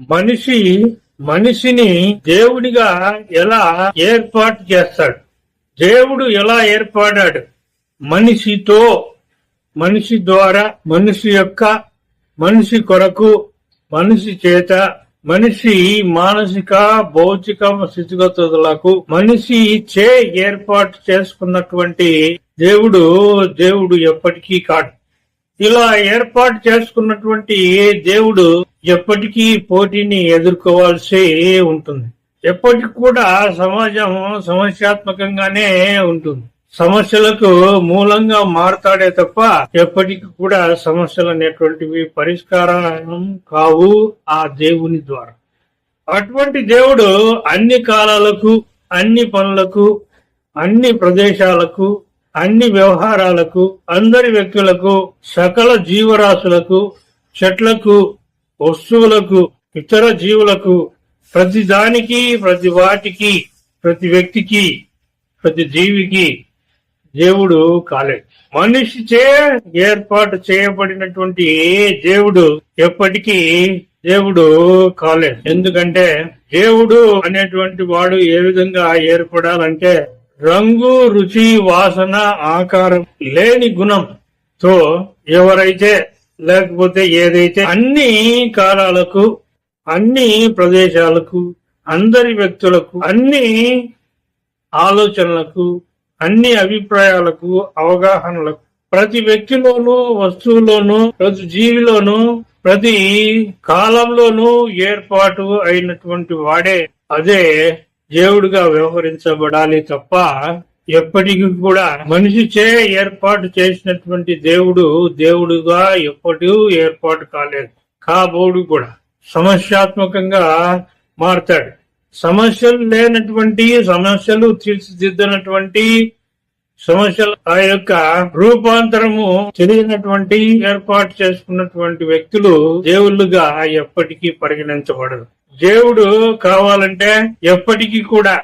మనిషి మనిషిని దేవుడిగా ఎలా ఏర్పాటు చేస్తాడు? దేవుడు ఎలా ఏర్పడాడు? మనిషితో మనిషి ద్వారా మనిషి యొక్క మనిషి కొరకు మనిషి చేత మనిషి మానసిక భౌతిక స్థితిగతులకు మనిషి చే ఏర్పాటు చేసుకున్నటువంటి దేవుడు దేవుడు ఎప్పటికీ కాడు. ఇలా ఏర్పాటు చేసుకున్నటువంటి దేవుడు ఎప్పటికీ పోటీని ఎదుర్కోవాల్సి ఉంటుంది. ఎప్పటికి కూడా సమాజం సమస్యాత్మకంగానే ఉంటుంది. సమస్యలకు మూలంగా మారతాడే తప్ప ఎప్పటికి కూడా సమస్యలు అనేటువంటివి పరిష్కారం కావు ఆ దేవుని ద్వారా. అటువంటి దేవుడు అన్ని కాలాలకు అన్ని పనులకు అన్ని ప్రదేశాలకు అన్ని వ్యవహారాలకు అందరి వ్యక్తులకు సకల జీవరాశులకు చెట్లకు వస్తువులకు ఇతర జీవులకు ప్రతి దానికి ప్రతి వాటికి ప్రతి వ్యక్తికి ప్రతి జీవికి దేవుడు కాలేడు మనిషిచే ఏర్పాటు చేయబడినటువంటి దేవుడు ఎప్పటికీ దేవుడు కాలేదు. ఎందుకంటే దేవుడు అనేటువంటి వాడు ఏ విధంగా ఏర్పడాలంటే రంగు రుచి వాసన ఆకారం లేని గుణంతో ఎవరైతే లేకపోతే ఏదైతే అన్ని కాలాలకు అన్ని ప్రదేశాలకు అందరి వ్యక్తులకు అన్ని ఆలోచనలకు అన్ని అభిప్రాయాలకు అవగాహనలకు ప్రతి వ్యక్తిలోనూ వస్తువులోనూ ప్రతి జీవిలోనూ ప్రతి కాలంలోనూ ఏర్పాటు అయినటువంటి వాడే అదే దేవుడిగా వ్యవహరించబడాలి తప్ప ఎప్పటికీ కూడా మనిషి చే ఏర్పాటు చేసినటువంటి దేవుడు దేవుడుగా ఎప్పటికీ ఏర్పాటు కాలేదు. కాబోడు కూడా సమస్యాత్మకంగా మారతాడు. సమస్యలు లేనటువంటి సమస్యలు తీర్చిదిద్దనటువంటి సమస్యల ఆ యొక్క రూపాంతరము తెలియనటువంటి ఏర్పాటు చేసుకున్నటువంటి వ్యక్తులు దేవుళ్ళుగా ఎప్పటికీ పరిగణించబడదు దేవుడు కావాలంటే ఎప్పటికీ కూడా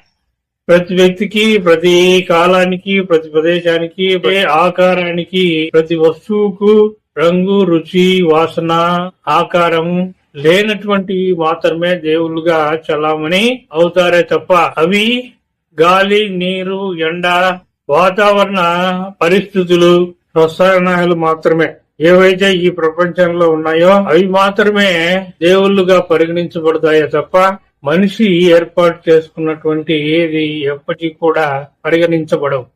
ప్రతి వ్యక్తికి ప్రతి కాలానికి ప్రతి ప్రదేశానికి ప్రతి ఆకారానికి ప్రతి వస్తువుకు రంగు రుచి వాసన ఆకారం లేనటువంటి మాత్రమే దేవుళ్ళుగా చలామణి అవుతారే తప్ప అవి గాలి నీరు ఎండ వాతావరణ పరిస్థితులు రసాయనాలు మాత్రమే ఏవైతే ఈ ప్రపంచంలో ఉన్నాయో అవి మాత్రమే దేవుళ్ళుగా పరిగణించబడతాయో తప్ప మనిషి ఏర్పాటు చేసుకున్నటువంటి ఏది ఎప్పటికీ కూడా పరిగణించబడవు.